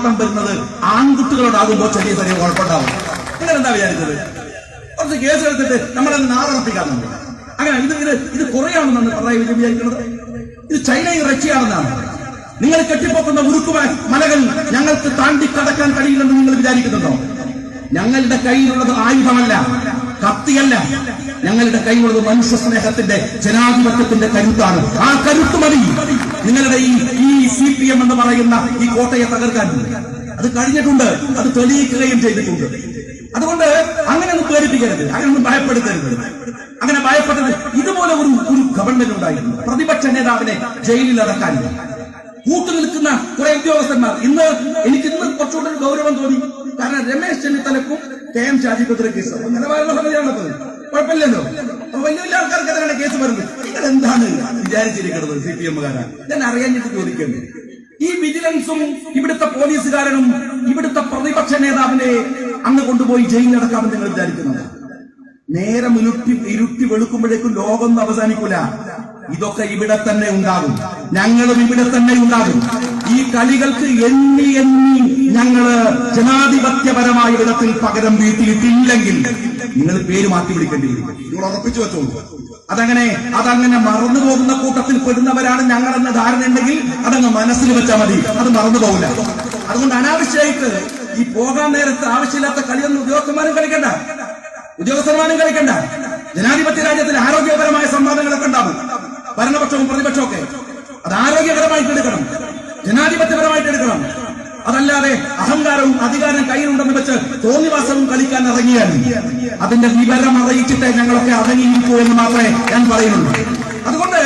ആഘാതം വരുന്നത് ആൺകുട്ടികളോടാകുമ്പോൾ ചെറിയ ചെറിയ കുഴപ്പമുണ്ടാവും. നിങ്ങൾ എന്താ വിചാരിച്ചത്? കുറച്ച് കേസ് എടുത്തിട്ട് നമ്മളെ നാറപ്പിക്കാറുണ്ട് അങ്ങനെ ഇത് ഇത് ഇത് കുറയാണെന്നാണ് പിണറായി വിജയൻ വിചാരിക്കുന്നത്. ഇത് ചൈനയും റഷ്യയാണെന്നാണ്. നിങ്ങൾ കെട്ടിപ്പൊക്കുന്ന ഉരുക്കുവാൻ മലകൾ ഞങ്ങൾക്ക് താണ്ടി കടക്കാൻ കഴിയില്ലെന്ന് നിങ്ങൾ വിചാരിക്കുന്നുണ്ടോ? ഞങ്ങളുടെ കയ്യിലുള്ളത് ആയുധമല്ല കത്തിയല്ല. ഞങ്ങളുടെ കൈയുള്ളത് മനുഷ്യ സ്നേഹത്തിന്റെ ജനാധിപത്യത്തിന്റെ കരുത്താണ്. ആ കരുത്ത് മതി. നിങ്ങളുടെ ഈ ഈ സി പി എം എന്ന് പറയുന്ന ഈ കോട്ടയെ തകർക്കാൻ. അത് കഴിഞ്ഞിട്ടുണ്ട്. അത് തെളിയിക്കുകയും ചെയ്തിട്ടുണ്ട്. അതുകൊണ്ട് അങ്ങനെ ഒന്നും പേടിപ്പിക്കരുത്. അങ്ങനെ ഒന്നും ഭയപ്പെടുത്തരുത്. അങ്ങനെ ഭയപ്പെട്ടത് ഇതുപോലെ ഒരു ഒരു ഗവൺമെന്റ് ഉണ്ടായിരുന്നു. പ്രതിപക്ഷ നേതാവിനെ ജയിലിൽ അടക്കാൻ. കൂട്ടുനിൽക്കുന്ന കുറെ ഉദ്യോഗസ്ഥന്മാർ. ഇന്ന് എനിക്ക് ഇന്ന് കുറച്ചുകൂടെ ഗൗരവം തോന്നി. കാരണം രമേശ് ചെന്നിത്തലക്കും കെ എം ഷാജിക്കെതിരെ കേസ്. നിലവാരമുള്ള സംഗതിയാണത് കുഴപ്പമില്ലല്ലോ വലിയ വലിയ ആൾക്കാർക്കെതിരാണ് കേസ് വരുന്നത് ഇതെന്താണ് വിചാരിച്ചിരിക്കുന്നത് സി പി എമ്മുകാരാ ഞാൻ അറിയാഞ്ഞിട്ട് ചോദിക്കുന്നത് ഈ വിജിലൻസും ഇവിടുത്തെ പോലീസുകാരനും ഇവിടുത്തെ പ്രതിപക്ഷ നേതാവിനെ അങ്ങ് കൊണ്ടുപോയി ജയിലിലടക്കാമെന്ന് നിങ്ങൾ വിചാരിക്കുന്നത് നേരം ഇരുട്ടി ഇരുട്ടി വെളുക്കുമ്പോഴേക്കും ലോകം അവസാനിക്കൂല. ഇതൊക്കെ ഇവിടെ തന്നെ ഉണ്ടാകും. ഞങ്ങളും ഇവിടെ തന്നെ ഉണ്ടാകും. ഈ കളികൾക്ക് എണ്ണി എണ്ണി ഞങ്ങൾ ജനാധിപത്യപരമായ വിധത്തിൽ പകരം വീട്ടിലിട്ടില്ലെങ്കിൽ നിങ്ങൾ പേര് മാറ്റി വിളിക്കേണ്ടി വരും നിങ്ങൾ ഉറപ്പിച്ചു വെച്ചോളൂ. അതങ്ങനെ അതങ്ങനെ മറന്നു പോകുന്ന കൂട്ടത്തിൽ പെടുന്നവരാണ് ഞങ്ങളെന്ന ധാരണയുണ്ടെങ്കിൽ അതങ്ങ് മനസ്സിൽ വെച്ചാൽ മതി. അത് മറന്നു പോകില്ല അതുകൊണ്ട് അനാവശ്യമായിട്ട് ഈ പോകാൻ നേരത്ത് ആവശ്യമില്ലാത്ത കളിയൊന്നും ഉദ്യോഗസ്ഥന്മാരും കളിക്കണ്ട. ഉദ്യോഗസ്ഥന്മാരും കളിക്കണ്ട. ജനാധിപത്യ രാജ്യത്തിൽ ആരോഗ്യപരമായ സംവാദങ്ങളൊക്കെ ഉണ്ടാവും. ഭരണപക്ഷവും പ്രതിപക്ഷവും ഒക്കെ. അത് ആരോഗ്യകരമായിട്ട് എടുക്കണം. ജനാധിപത്യപരമായിട്ട് എടുക്കണം. അതല്ലാതെ അഹങ്കാരവും അധികാരം കയ്യിലുണ്ടെന്ന് വെച്ച് തോന്നിവാസവും കളിക്കാൻ ഇറങ്ങിയാൽ അതിന്റെ വിവരം അറിയിച്ചിട്ടേ ഞങ്ങളൊക്കെ അടങ്ങിയിരിക്കൂ എന്ന് മാത്രമേ ഞാൻ പറയുന്നുള്ളൂ. അതുകൊണ്ട്